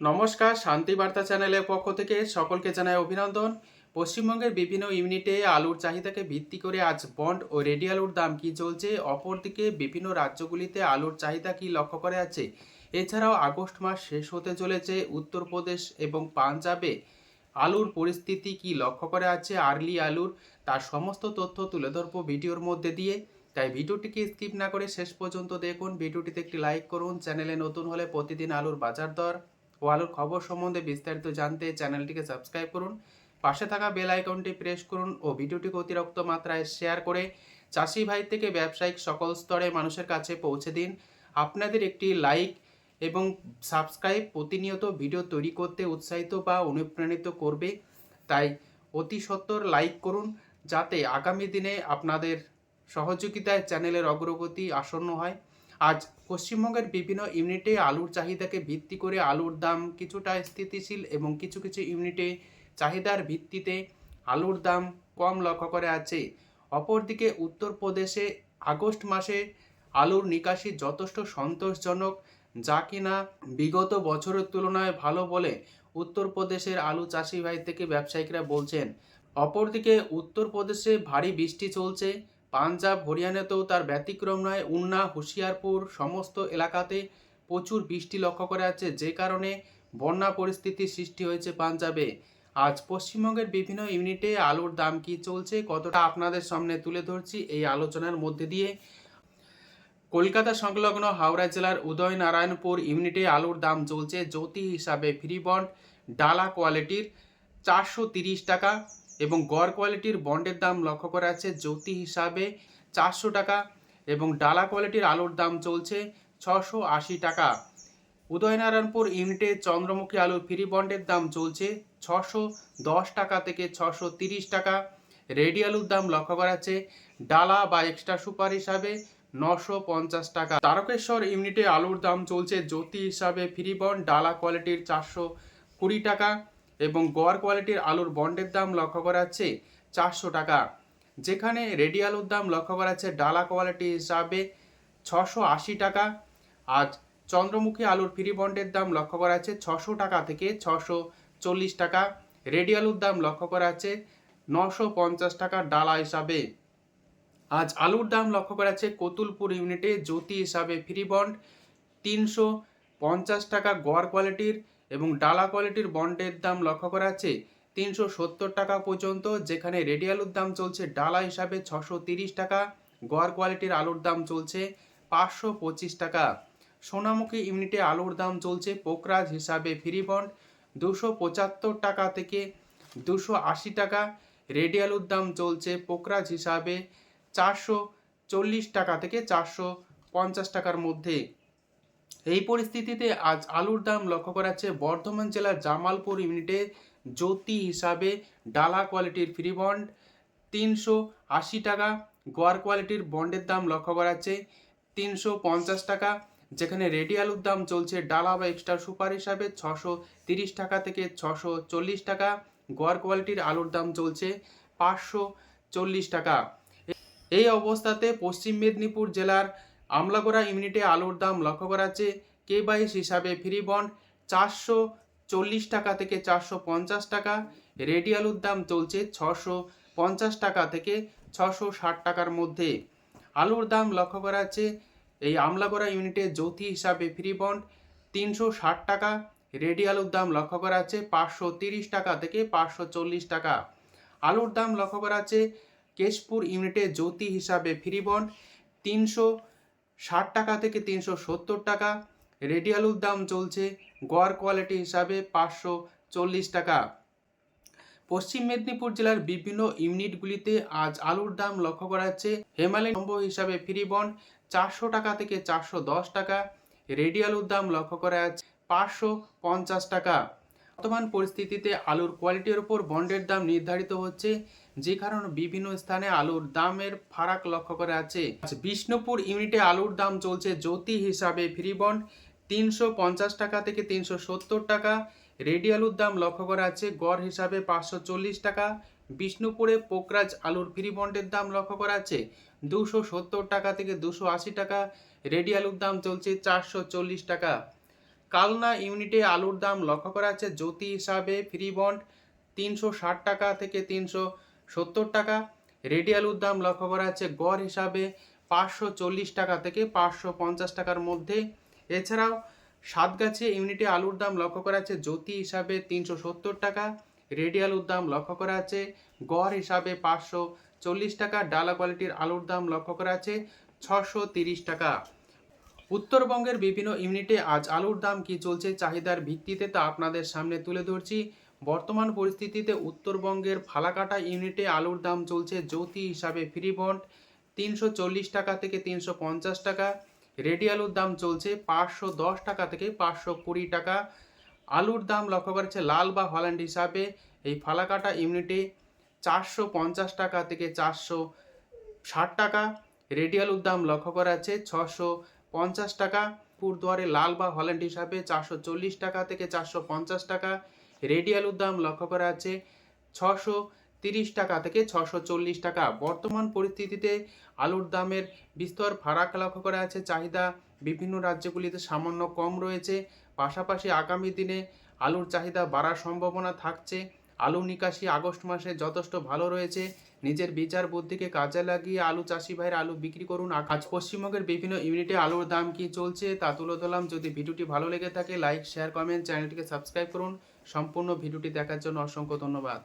নমস্কার, শান্তি বার্তা চ্যানেলের পক্ষ থেকে সকলকে জানায় অভিনন্দন। পশ্চিমবঙ্গের বিভিন্ন ইউনিটে আলুর চাহিদাকে ভিত্তি করে আজ বন্ড ও রেডি আলুর দাম কি চলছে, অপরদিকে বিভিন্ন রাজ্যগুলিতে আলুর চাহিদা কি লক্ষ্য করে আছে, এছাড়াও আগস্ট মাস শেষ হতে চলেছে, উত্তরপ্রদেশ এবং পাঞ্জাবে আলুর পরিস্থিতি কি লক্ষ্য করে আছে আর্লি আলুর, তার সমস্ত তথ্য তুলে ধরবো ভিডিওর মধ্যে দিয়ে। তাই ভিডিওটিকে স্কিপ না করে শেষ পর্যন্ত দেখুন, ভিডিওটিতে একটি লাইক করুন, চ্যানেলে নতুন হলে প্রতিদিন আলুর বাজার দর। ও খবর সম্বন্ধে বিস্তারিত জানতে চ্যানেলটিকে সাবস্ক্রাইব করুন, পাশে থাকা বেল আইকনটি প্রেস করুন ও ভিডিওটিকে অতিরিক্ত মাত্রায় শেয়ার করে চাষি ভাই থেকে ব্যবসায়িক সকল স্তরে মানুষের কাছে পৌঁছে দিন। আপনাদের একটি লাইক এবং সাবস্ক্রাইব প্রতিনিয়ত ভিডিও তৈরি করতে উৎসাহিত বা অনুপ্রাণিত করবে। তাই অতি সত্বর লাইক করুন যাতে আগামী দিনে আপনাদের সহযোগিতায় চ্যানেলের অগ্রগতি আসন্ন হয়। আজ পশ্চিমবঙ্গের বিভিন্ন ইউনিটে আলুর চাহিদাকে ভিত্তি করে আলুর দাম কিছুটা স্থিতিশীল এবং কিছু কিছু ইউনিটে চাহিদার ভিত্তিতে আলুর দাম কম লক্ষ্য করে আছে। অপরদিকে উত্তরপ্রদেশে আগস্ট মাসে আলুর নিকাশি যথেষ্ট সন্তোষজনক, যা কিনা বিগত বছরের তুলনায় ভালো বলে উত্তরপ্রদেশের আলু চাষি ভাই থেকে ব্যবসায়িকরা বলছেন। অপরদিকে উত্তরপ্রদেশে ভারী বৃষ্টি চলছে পাঞ্জাব, হরিয়ানাতেও তার ব্যতিক্রম নয়। উন্না, হুশিয়ারপুর সমস্ত এলাকাতে প্রচুর বৃষ্টি লক্ষ্য করা যাচ্ছে, যে কারণে বন্যা পরিস্থিতির সৃষ্টি হয়েছে পাঞ্জাবে। আজ পশ্চিমবঙ্গের বিভিন্ন ইউনিটে আলুর দাম কি চলছে, কতটা আপনাদের সামনে তুলে ধরছি এই আলোচনার মধ্যে দিয়ে। কলকাতা সংলগ্ন হাওড়া জেলার উদয়নারায়ণপুর ইউনিটে আলুর দাম চলছে জ্যোতি হিসাবে ফ্রি বন্ড, ডালা কোয়ালিটির চারশো টাকা। এবং গড় কোয়ালিটির বন্ডের দাম লক্ষ্য করা আছে জ্যোতি হিসাবে চারশো টাকা এবং ডালা কোয়ালিটির আলুর দাম চলছে ছশো আশি টাকা। উদয়নারায়ণপুর ইউনিটে চন্দ্রমুখী আলুর ফ্রি বন্ডের দাম চলছে ছশো দশ টাকা থেকে ছশো তিরিশ টাকা। রেডি আলুর দাম লক্ষ্য করা আছে ডালা বা এক্সট্রা সুপার হিসাবে নশো পঞ্চাশ টাকা। তারকেশ্বর ইউনিটে আলুর দাম চলছে জ্যোতি হিসাবে ফ্রি বন্ড, ডালা কোয়ালিটির চারশো কুড়ি টাকা। এবং গড় কোয়ালিটির আলুর বন্ডের দাম লক্ষ্য করা যাচ্ছে চারশো টাকা। যেখানে রেডি আলুর দাম লক্ষ্য করা যাচ্ছে ডালা কোয়ালিটি হিসাবে ছশো আশি টাকা। আজ চন্দ্রমুখী আলুর ফ্রি বন্ডের দাম লক্ষ্য করা যাচ্ছে ছশো টাকা থেকে ছশো চল্লিশ টাকা। রেডি আলুর দাম লক্ষ্য করা যাচ্ছে নশো পঞ্চাশ টাকা ডালা হিসাবে। আজ আলুর দাম লক্ষ্য করা যাচ্ছে কতুলপুর ইউনিটে জ্যোতি হিসাবে ফ্রি বন্ড তিনশো পঞ্চাশ টাকা গড় কোয়ালিটির। এবং ডালা কোয়ালিটির বন্ডের দাম লক্ষ্য করা যাচ্ছে তিনশো সত্তর টাকা পর্যন্ত, যেখানে রেডি আলুর দাম চলছে ডালা হিসাবে ছশো তিরিশ টাকা, গড় কোয়ালিটির আলুর দাম চলছে পাঁচশো পঁচিশ টাকা। সোনামুখী ইউনিটে আলুর দাম চলছে পোকরাজ হিসাবে ফ্রি বন্ড দুশো পঁচাত্তর টাকা থেকে দুশো আশি টাকা, রেডি আলুর দাম চলছে পোকরাজ হিসাবে চারশো চল্লিশ টাকা থেকে চারশো পঞ্চাশ টাকার মধ্যে। এই পরিস্থিতিতে আজ আলুর দাম লক্ষ্য করা যাচ্ছে বর্ধমান জেলার জামালপুর ইউনিটে জ্যোতি হিসাবে ডালা কোয়ালিটির ফ্রি বন্ড তিনশো আশি টাকা, গোয়ার কোয়ালিটির বন্ডের দাম লক্ষ্য করা যাচ্ছে তিনশো পঞ্চাশ টাকা, যেখানে রেডি আলুর দাম চলছে ডালা বা এক্সট্রা সুপার হিসাবে ছশো তিরিশ টাকা থেকে ছশো চল্লিশ টাকা, গোয়ার কোয়ালিটির আলুর দাম চলছে পাঁচশো চল্লিশ টাকা। এই অবস্থাতে পশ্চিম মেদিনীপুর জেলার আমলাগোড়া ইউনিটে আলুর দাম লক্ষ্য করা যাচ্ছে। কে বাইশ হিসাবে ফ্রি বন্ড চারশো চল্লিশ টাকা থেকে চারশো পঞ্চাশ টাকা। রেডি আলুর দাম চলছে ছশো পঞ্চাশ টাকা থেকে ছশো ষাট টাকার মধ্যে। আলুর দাম লক্ষ্য করা যাচ্ছে এই আমলাগোড়া ইউনিটে জ্যোতি হিসাবে ফ্রি বন্ড তিনশো ষাট টাকা। রেডি আলুর দাম লক্ষ্য করা যাচ্ছে পাঁচশো তিরিশ টাকা থেকে পাঁচশো চল্লিশ টাকা। আলুর দাম লক্ষ্য করা যাচ্ছে কেশপুর ইউনিটে জ্যোতি হিসাবে ফ্রি বন্ড তিনশো ষাট টাকা থেকে তিনশো সত্তর টাকা। রেডি আলুর দাম চলছে গড় কোয়ালিটি হিসাবে পাঁচশো চল্লিশ টাকা। পশ্চিম মেদিনীপুর জেলার বিভিন্ন ইউনিটগুলিতে আজ আলুর দাম লক্ষ্য করা যাচ্ছে। হেমালয় নম্বর হিসাবে ফ্রি বন্ড চারশো টাকা থেকে চারশো দশ টাকা। রেডি আলুর দাম লক্ষ্য করা যাচ্ছে পাঁচশো পঞ্চাশ টাকা। বর্তমান পরিস্থিতিতে আলুর কোয়ালিটির উপর বন্ডের দাম নির্ধারিত হচ্ছে, যে কারণে বিভিন্ন স্থানে আলুর দামের ফারাক লক্ষ্য করা আছে বিষ্ণুপুর ইউনিটে আলুর দাম চলছে জ্যোতি হিসাবে ফ্রি বন্ড, তিনশো পঞ্চাশ টাকা থেকে তিনশো সত্তর টাকা। রেডি আলুর দাম লক্ষ্য করা আছে গড় হিসাবে পাঁচশো চল্লিশ টাকা। বিষ্ণুপুরে পোকরাজ আলুর ফ্রি বন্ডের দাম লক্ষ্য করা আছে দুশো সত্তর টাকা থেকে দুশো আশি টাকা। রেডি আলুর দাম চলছে চারশো চল্লিশ টাকা। কালনা ইউনিটে আলুর দাম লক্ষ্য করা যাচ্ছে, জ্যোতি হিসাবে ফ্রি বন্ড তিনশো ষাট টাকা থেকে তিনশো সত্তর টাকা। রেডি আলুর দাম লক্ষ্য করা যাচ্ছে, গড় হিসাবে পাঁচশো চল্লিশ টাকা থেকে পাঁচশো পঞ্চাশ টাকার মধ্যে। এছাড়াও সাতগাছি ইউনিটে আলুর দাম লক্ষ্য করা যাচ্ছে, জ্যোতি হিসাবে তিনশো সত্তর টাকা। রেডি আলুর দাম লক্ষ্য করা যাচ্ছে, গড় হিসাবে পাঁচশো চল্লিশ টাকা। ডালা কোয়ালিটির আলুর দাম লক্ষ্য করা যাচ্ছে, ছশো তিরিশ টাকা। উত্তরবঙ্গের বিভিন্ন ইউনিটে আজ আলুর দাম কি চলছে চাহিদার ভিত্তিতে তা আপনাদের সামনে তুলে ধরছি। বর্তমান পরিস্থিতিতে উত্তরবঙ্গের ফালাকাটা ইউনিটে আলুর দাম চলছে জ্যোতি হিসাবে ফ্রি বন্ড তিনশো চল্লিশ টাকা থেকে তিনশো পঞ্চাশ টাকা। রেডি আলুর দাম চলছে পাঁচশো দশ টাকা থেকে পাঁচশো কুড়ি টাকা। আলুর দাম লক্ষ্য করেছে লাল বা হল্যান্ড হিসাবে। এই ফালাকাটা ইউনিটে চারশো পঞ্চাশ টাকা থেকে চারশো ষাট টাকা। রেডি আলুর দাম লক্ষ্য করা আছে ছশো পঞ্চাশ টাকা, পুরদুয়ারে লাল বা হল্যান্ড হিসাবে চারশো চল্লিশ টাকা থেকে চারশো পঞ্চাশ টাকা। রেডি আলুর দাম লক্ষ্য করা আছে ছশো তিরিশ টাকা থেকে ছশো চল্লিশ টাকা। বর্তমান পরিস্থিতিতে আলুর দামের বিস্তর ফারাক লক্ষ্য করা আছে। চাহিদা বিভিন্ন রাজ্যগুলিতে সামান্য কম রয়েছে। পাশাপাশি আগামী দিনে আলুর চাহিদা বাড়ার সম্ভাবনা থাকছে। আলু নিকাশি আগস্ট মাসে যথেষ্ট ভালো রয়েছে। নিজের বিচার বুদ্ধিকে কাজে লাগিয়ে আলু চাষি ভাইয়ের আলু বিক্রি করুন। আর আজ পশ্চিমবঙ্গের বিভিন্ন ইউনিটে আলুর দাম কি চলছে তা তুলে ধরলাম। যদি ভিডিওটি ভালো লেগে থাকে, লাইক, শেয়ার, কমেন্ট, চ্যানেলটিকে সাবস্ক্রাইব করুন। সম্পূর্ণ ভিডিওটি দেখার জন্য অসংখ্য ধন্যবাদ।